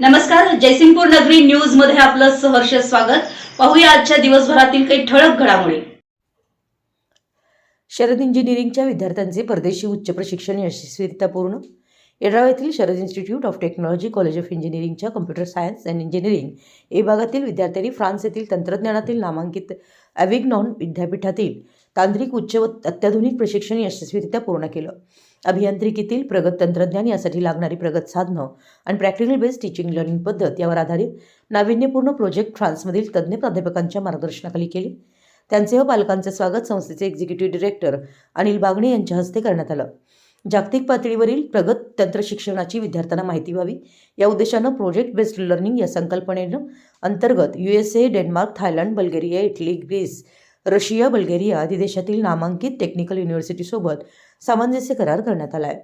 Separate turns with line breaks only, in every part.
नमस्कार जयसिंगपूर नगरी न्यूजमध्ये आपलं सहर्ष स्वागत. पाहूया आजच्या दिवसभरातील काही ठळक घडामोडी.
शरद इंजिनिअरिंगच्या विद्यार्थ्यांचे परदेशी उच्च प्रशिक्षण यशस्वीरित्या पूर्ण येड्राव येथील Sharad institute of technology college of इंजिनिअरिंगच्या computer science and engineering A भागातील विद्यार्थ्यांनी फ्रान्स येथील तंत्रज्ञानातील नामांकित ॲव्हिग्नॉन विद्यापीठातील तांत्रिक उच्च व अत्याधुनिक प्रशिक्षण यशस्वीरित्या पूर्ण केलं. अभियांत्रिकीतील प्रगत तंत्रज्ञान यासाठी लागणारी प्रगत साधनं आणि प्रॅक्टिकल बेस्ड टीचिंग लर्निंग पद्धत यावर आधारित नाविन्यपूर्ण प्रोजेक्ट फ्रान्समधील तज्ज्ञ प्राध्यापकांच्या मार्गदर्शनाखाली केले. त्यांचे व पालकांचे स्वागत संस्थेचे एक्झिक्युटिव्ह डिरेक्टर अनिल बागणे यांच्या हस्ते करण्यात आलं. जागतिक पातळीवरील प्रगत तंत्रशिक्षणाची विद्यार्थ्यांना माहिती व्हावी. या उद्देशानं प्रोजेक्ट बेस्ड लर्निंग या संकल्पनेनं अंतर्गत U S A Denmark Thailand Bulgaria Italy Greece Russia Bulgaria आदी देशातील नामांकित टेक्निकल युनिव्हर्सिटीसोबत सामंजस्य करार करण्यात आला आहे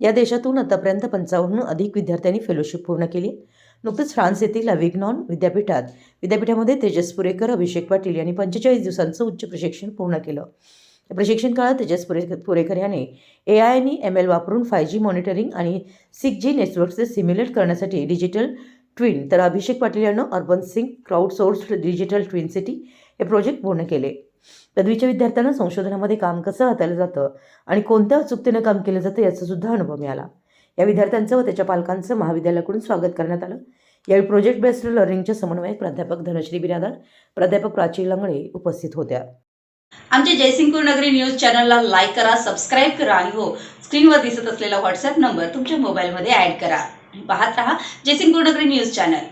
या देशातून आतापर्यंत पंचावन्न अधिक विद्यार्थ्यांनी फेलोशिप पूर्ण केली. नुकतंच फ्रान्स येथील अविग्नॉन विद्यापीठात विद्यापीठामध्ये तेजस पुरेकर अभिषेक पाटील यांनी पंचेचाळीस दिवसांचं उच्च प्रशिक्षण पूर्ण केलं. या प्रशिक्षण काळात तेजस पुरे पुरेकर याने ए आय आणि एम एल वापरून फाय जी मॉनिटरिंग आणि सिक्स जी नेटवर्कचे सिम्युलेट करण्यासाठी डिजिटल ट्विन तर अभिषेक पाटील यांना urban sing crowd source digital twin city हे प्रोजेक्ट पूर्ण केले. पदवीच्या विद्यार्थ्यांना संशोधनामध्ये काम कसं हाताळलं जातं आणि कोणत्या अचूकतेनं काम केलं जातं याचा सुद्धा अनुभव मिळाला. या विद्यार्थ्यांचं व त्याच्या पालकांचं महाविद्यालयाकडून स्वागत करण्यात आलं. यावेळी प्रोजेक्ट बेस्ड लर्निंगच्या समन्वयक प्राध्यापक धनश्री बिरादार प्राध्यापक प्राची लंगडे उपस्थित होत्या.
आमच्या जयसिंगपूर नगरी न्यूज चॅनलला लाईक करा सबस्क्राईब करा आणि हो स्क्रीनवर दिसत असलेला व्हॉट्सअप नंबर तुमच्या मोबाईलमध्ये ऍड करा. पाहत रहा जयसिंगपूर नगरी न्यूज चॅनल.